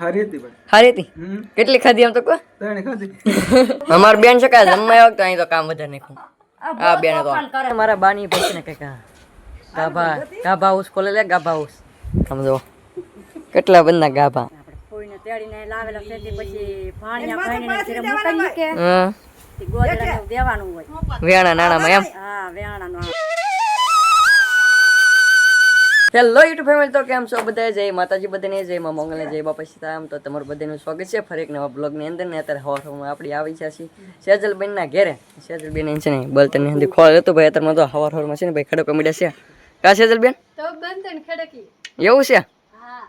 હારી હતી ભાઈ. સારી હતી કેટલી ખાધી આમ તો કહો. તને ખાધી. અમાર બેન છે કે જમવા વખતે અહીં તો કામ વધારે નહીં. આ બેન તો મારા બાની પછી ને કંઈક ગાભા ગાભા હાઉસ ખોલે લે ગાભા હાઉસ સમજો કેટલા બધા ગાભા. કોઈને તેડીને લાવેલા પછી ભાણિયા ભાણીને ઘરે મૂકાઈ કે નાણામાં એમ. હા વેણાનો હેલો યુટ્યુબ ફેમિલી તો કેમ છો બધા જય માતાજી બધાને જય મા મંગલને જય બાપા સીતારામ. તો તમારું બધાનું સ્વાગત છે ફરી એક નવા બ્લોગની અંદર. ને અત્યારે હવા હવામાં આપણી આવી છે છીએ સેજલબેનના ઘેરે. સેજલબેન છે ને બળતણની અંદર ખોળ હતો ભાઈ અત્યારમાં તો હવાર હવારમાં છે ને ભાઈ ખડકો મીડા છે. કા સેજલબેન? તો બંધન ખડકી. એવું છે? હા.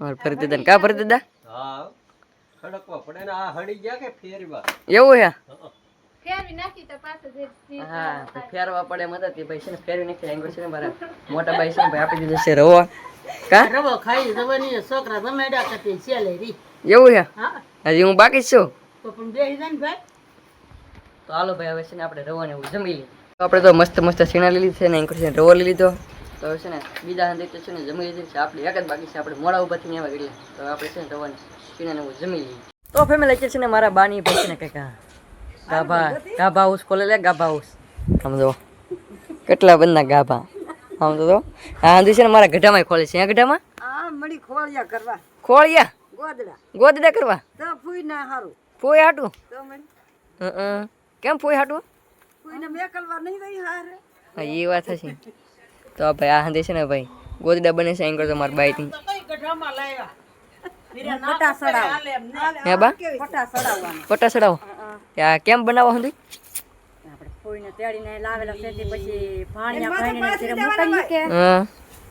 મારે ફરી દીધા ને કા ફરી દીધા હા ખડકવા પડે ને આ હળી ગયા કે ફેરવા? એવું છે? હા ફેરવા પડે મદદ ભાઈ છે ને ફેરવી નાખી એંગલ છે ને મારા મોટા ભાઈ છે ને ભાઈ આપી દીધો છે રવો. કા? રવો ખાઈ જવાની છોકરા જમેડા કરતી છેલે રી. એવું છે? હજી હું બાકી છું? તો પણ બેહી જાય ને ભાઈ. તો હાલો ભાઈ હવે છે ને આપણે રવાને એવું જમી લઈએ. તો આપણે તો મસ્ત મસ્ત સીણા લઈ લીધી છે ને એંકર છે રવો લઈ લીધો. તો હવે છે ને બીજા હાથે તો છે ને જમી લીધી છે. આપણે એક જ બાકી છે આપણે મોડા ઉપર ને આવ્યા એટલે. તો આપણે છે ને રવાને સીણાને એવું જમી લઈએ. તો ફેમિલી છે ને મારા બાની ભાઈ છે ને કંઈક ગાભા ગાભા હાઉસ ખોલે લે ગાભા હાઉસ સમજો કેટલા બધા ગાભા. આમ તો હાંધી છે ને મારા ગઢામાં ખોલે છે. આ ગઢામાં? આ મળી ખોળિયા કરવા. ખોળિયા? ગોદડા. ગોદડા કરવા? તો ફૂઈ ના હારું. ફોય હાટું? તો મળી. હં કેમ ફોય હાટું? ફૂઈને મેકલવા નહીં ગઈ હારે. હા એ વાત હશે. તો ભાઈ આ હાંધે છે ને ભાઈ ગોદડા બને છે એમ તો મારા બાઈ થી સડાવ હે બા? સડાવો ચડાવો. આ કેમ બનાવો હાંધી? આપણે કોઈને તેડીને લાવેલા છે તે પછી ભાણિયા ભાણીને ઘરે મૂકી. કે હા?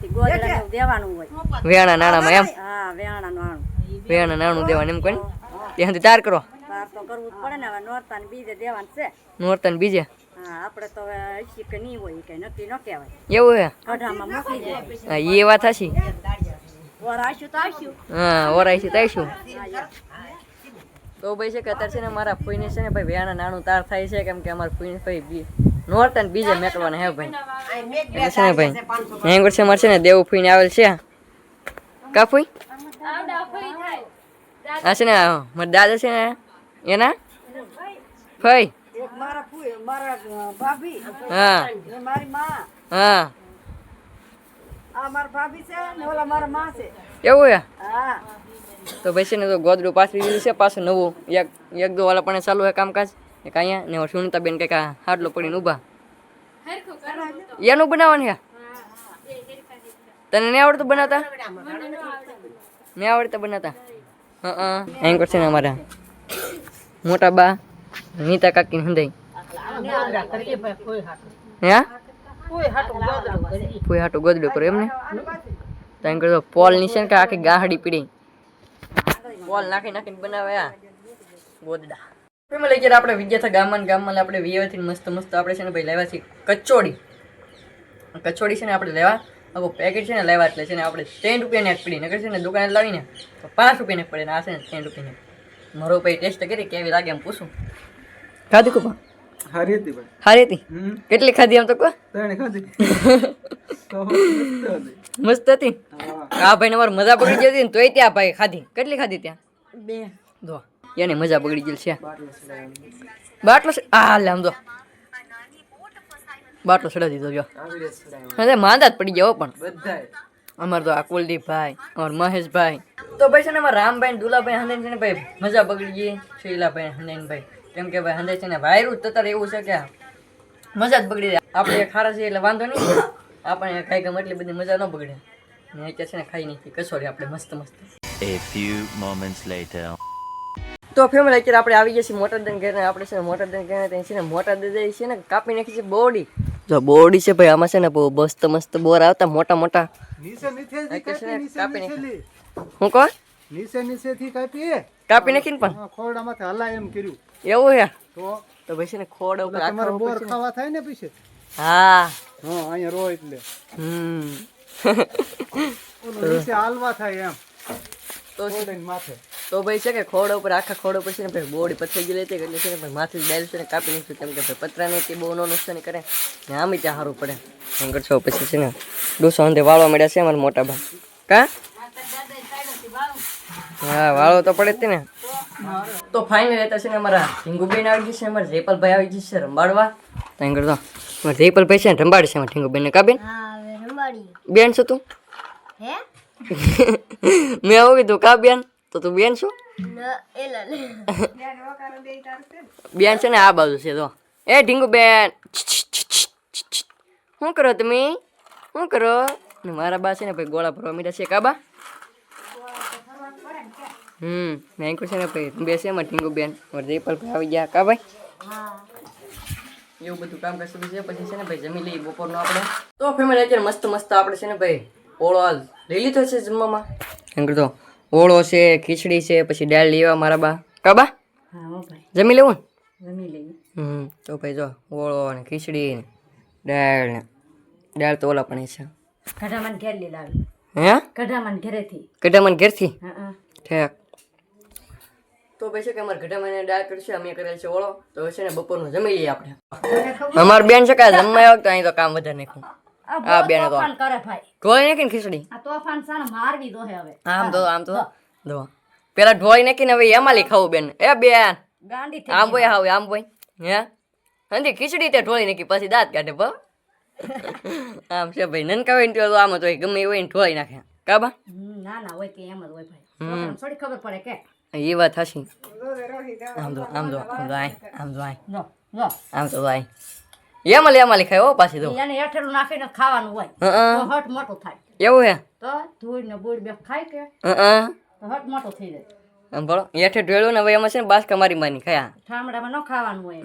તે ગોદડાને દેવાનું હોય. વેણા નાણામાં એમ? હા વેણા નાણું. વેણા નાણું દેવાનું એમ કોઈ તે હાંધી તાર કરો. તાર તો કરવું જ પડે ને હવે નોરતા ને બીજે દેવાનું છે. નોરતા બીજે? હા આપણે તો હવે હસી કે નહીં હોય કઈ નક્કી ન કહેવાય. એવું હે? કઢામાં મોકલી જાય એ વાત હશી ઓર તો આશું હા ઓરાઈ છે તાઈશું હા, યાર. તો ભાઈ છે કે અત્યારે છે ને મારા ફૂઈને છે ને ભાઈ વ્યાના નાણું તાર થાય છે કેમ કે અમારા ફૂઈને ભાઈ બી નોરતા ને બીજે મેકવાના હે ભાઈ. છે ને ભાઈ હેંગર છે મારે છે ને દેવું ફૂઈને આવેલ છે. કા ફૂઈ? આ છે ને મારા દાદા છે ને એના? ફઈ. હા. હા. એવું હે? હા. તો ભાઈ છે ને તો ગોદડું પાછળ દીધું છે, પાછું નવું. એક એક દો વાળા પણ ચાલુ હે કામકાજ. એક અહીંયા ને સુનિતા બેન કંઈક આ હાડલો પડીને ઊભા. એનું બનાવવાનું છે? તને નહીં આવડતું બનાવતા? નહીં આવડતા બનાવતા? હા એમ કરશે ને અમારા મોટા બા, નીતા કાકી હંદાઈ હે? કોઈ હાટું ગોદડું કરો એમને. તો એમ કરતો પોલ નીચે ને આખી ગાહડી પીડી. પોલ નાખી નાખીને બનાવે આ. ગોદડા. ફેમિલી અત્યારે આપણે વિદ્યાથા ગામમાં ગામમાં આપણે વિયેથી મસ્ત મસ્ત આપણે છે ને ભાઈ લેવા છે કચોડી. કચોડી છે ને આપણે લેવા આખું પેકેટ છે ને લેવા એટલે છે ને આપણે ત્રણ રૂપિયાની એક પડી. નગર છે ને દુકાને લાવીને તો પાંચ રૂપિયાની એક પડે ને આ છે ને ત્રણ રૂપિયાની મારો ભાઈ ટેસ્ટ કરી કેવી લાગે એમ પૂછું. ખાધી કુપા હારી હતી ભાઈ. હારી હતી? કેટલી ખાધી એમ તો કહો તને ખાધી. મસ્ત હતી. આ ભાઈ મારી મજા પકડી ગઈ હતી ને તોય ત્યાં ભાઈ ખાધી. કેટલી ખાધી ત્યાં? બે. દો એને મજા બગડી ગયેલ છે. બાટલો. આ લે આમ દો બાટલો ચડાવી દીધો જો. હવે માંદા જ પડી ગયા હો પણ. અમાર તો આ કુલદીપભાઈ અમાર મહેશભાઈ. તો ભાઈ છે ને અમારા રામભાઈ દુલાભાઈ હંદે છે ને ભાઈ મજા બગડી ગઈ શૈલાભાઈ હંદે ભાઈ કેમ કે ભાઈ હંદે છે ને વાયરું તતર એવું છે કે મજા જ બગડી જાય આપણે ખારા છે એટલે વાંધો નહીં. આપણે કાંઈ ગમે એટલી બધી મજા ન બગડે ને કે છે ને ખાઈ નાખી. કચોરી આપણે મસ્ત મસ્ત. A few moments later. તો ફેમિલી અત્યારે આપણે આવી ગયા છીએ મોટર દન ઘરે. આપણે છે ને મોટર દન ઘરે ત્યાં છે ને મોટર દે છે ને કાપી નાખી છે બોડી. જો બોડી છે ભાઈ આમાં છે ને બહુ મસ્ત મસ્ત બોર આવતા મોટા મોટા. નીચે નીચે કાપી. હું કહો નીચે નીચેથી કાપી કાપી નાખીને પણ? હા, ખોરડામાંથી હલાય એમ કર્યું. એવું છે તો? તો ભાઈ છે ને ખોડ ઉપર તમારે બોર ખાવા થાય ને પછી? હા. હા અહીંયા રો એટલે. હમ. નીચે હાલવા થાય એમ. તો માથે. તો ભાઈ છે કે ખોડ ઉપર આખા ખોડ ઉપર છે ને ભાઈ બોડી પથરી ગયેલી હતી એટલે છે ને ભાઈ માથે બેલ છે ને કાપી નાખ્યું કેમ કે ભાઈ પતરાને તે બહુ નો નુકસાન કરે. ને આમ ત્યાં સારું પડે. એમ કરશો પછી છે ને ડોસો અંતે વાળવા મળ્યા છે અમારા મોટા ભાઈ. કા? હા વાળો તો પડે જ ને. તો ફાઇનલ રહેતા છે ને અમારા ઢીંગુબેન આવી ગઈ છે અમારા જયપાલભાઈ આવી ગઈ છે રંબાડવા. ત્યાં આગળ તો અમારા જયપાલભાઈ છે ને રંબાડે છે અમારા ઢીંગુબેન કા બેન બેન છો તું? મેં આવું કીધું કા બેન? તો તું બેન છો? બેન છે ને આ બાજુ છે તો એ ઢીંગુ બેન. શું કરો તમે? શું કરો? મારા બા છે ને ભાઈ ગોળા ભરવા મીઠા છે કાબા હમ મેં છે ને ભાઈ બેસે એમાં ઢીંગુ બેન. મારા જયપાલ ભાઈ આવી ગયા કા ભાઈ? એવું બધું કામ કરશું છે. પછી છે ને ભાઈ જમી લઈએ બપોરનું આપણે. તો ફેમિલી અત્યારે મસ્ત મસ્ત આપણે છે ને ભાઈ ઓળો હાલ લઈ લીધો છે જમવામાં. એમ કરતો ઓળો છે ખીચડી છે પછી દાળ લેવા મારા બા. કાબા જમી લેવું જમી લઈએ. હમ તો ભાઈ જો ઓળો ને ખીચડી ને દાળ ને. દાળ તો ઓલા પણ છે. કઢામાં ઘેર લઈ લાવી હે? કઢામાં ઘેરેથી. કઢામાં ઘેરથી? ઠેક. તો પછી કે અમારે ગઢામાં દાળ કરશે અમે કરેલ છે ઓળો તો છે ને બપોરનું જમી લઈએ આપણે. અમાર બેન છે કે જમવા આવ્યો અહીં તો કામ વધારે નાખ્યું. આ બેન તો. કરે ભાઈ. ઢોળી નાખીને ખીચડી. આ તોફાન સાને મારવી દોહે હવે. આમ તો આમ તો. દો પેલા ઢોળી નાખીને હવે એમાં લઈ ખાવું બેન. એ બેન. ગાંડી થઈ આમ બોય હાવ આમ બોય હે? હંધી ખીચડી તે ઢોળી નાખી પછી દાંત કાઢે ભ આમ છે ભાઈ નનકા હોય ને તો આમ તો ગમે હોય ને ઢોળી નાખે. કાબા ના ના હોય કે એમ જ હોય ભાઈ. થોડી ખબર પડે કે એ વાત હશી. આમ દો આમ દો આમ દો આય આમ દો આય. જો જો. આમ તો આય એમાં લે એમાં લે ખાય હો પાછી તો. એને હેઠેલું નાખીને ખાવાનું હોય. તો હટ મોટો થાય. એવું હે? તો ધૂળ ને બૂળ બે ખાય કે? હં તો હટ મોટો થઈ જાય. આમ ભણો હેઠે ઢોળ્યું ને હવે એમાં છે ને બાસકા મારી માની ખાયા. ઠામડામાં ન ખાવાનું હોય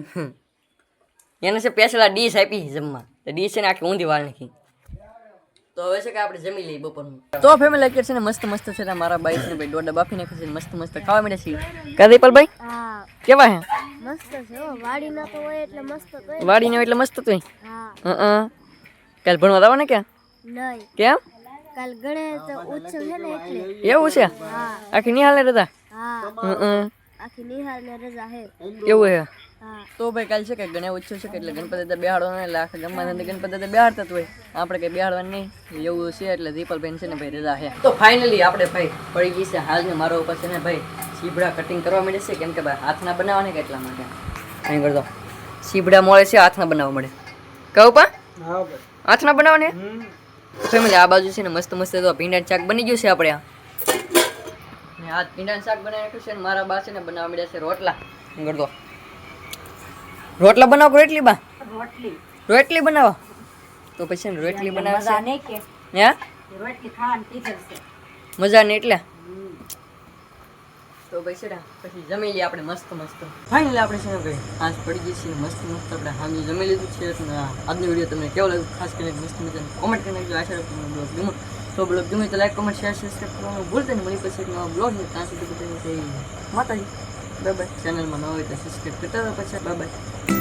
એને છે પેસલા ડીશ આપી જમવા. તો ડીશ છે ને આખી ઊંધી વાળ નાખી. તો હવે છે કે આપણે જમી લઈએ બપોરનું. તો ફેમિલી લાઈક છે ને મસ્ત મસ્ત છે ને મારા બાઈક છે ને ભાઈ દોડા બાફી નાખે છે ને મસ્ત મસ્ત ખાવા મળે છે. કા દીપલભાઈ? હા. કેવા હે? મસ્ત છે ઓ વાડી ના તો હોય એટલે મસ્ત તો વાડી ના એટલે મસ્ત તો હા. હં કાલ ભણવા આવો ને કે નહીં. કેમ? કાલ ગણેશ ઉત્સવ છે ને એટલે. એવું છે? હા. આખી નિહાલે રજા? હા. હં આખી નિહાલ ને રજા હે એવું હા? તો ભાઈ કાલ છે કે ગણે ઓછું છે કે એટલે ગણપતિ બેહાડવાનો ગામમાં અંદર ગણપતિ બેહાડતા જ હોય. આપણે કઈ બેહાડવાનું નહીં. એવું છે એટલે દીપલબેન છે ને ભાઈ રજા છે. તો ફાઇનલી આપણે ભાઈ પડી ગઈ છે હાલ ને મારો ઉપર છે ને ભાઈ સીબડા કટિંગ કરવા મળે છે. કેમ કે ભાઈ હાથના બનાવવાને કે એટલા માટે? અહીં કરતો સીબડા મળે છે હાથના બનાવવા મળે કહું પા? હાથના બનાવવાને? ફેમિલી આ બાજુ છે ને મસ્ત મસ્ત તો ભીંડા શાક બની ગયું છે આપણે આ. ભીંડા શાક બનાવી નાખ્યું છે ને મારા બા છે ને બનાવવા મળ્યા છે રોટલા. કરતો રોટલા બનાવો રોટલી બા? રોટલી. રોટલી બનાવો. તો પછી રોટલી રોટલી મજા નહીં કે. હે? રોટલી ખાવાની છે. મજા નહીં એટલે? તો પછી પછી જમી લઈએ આપણે મસ્ત મસ્ત. ફાઇનલી આપણે છે ને ભાઈ આજ પડી ગઈ છે મસ્ત મસ્ત આપણે હાજુ જમી લીધું છે. અને આજનો વીડિયો તમને કેવો લાગ્યો? ખાસ કરીને મસ્ત મજાનો કોમેન્ટ કરીને નાખજો. આશા રાખું તમને બ્લોગ ગમ્યો. તો બ્લોગ ગમે તો લાઈક કોમેન્ટ શેર સબસ્ક્રાઈબ કરવાનું ભૂલતા નહીં. મળી પછી એક નવા બ્લોગ ત્યાં સુધી માતાજી. બાય ચેનલમાં ન હોય તો સબસ્ક્રાઈબ કરતા પછી. બાય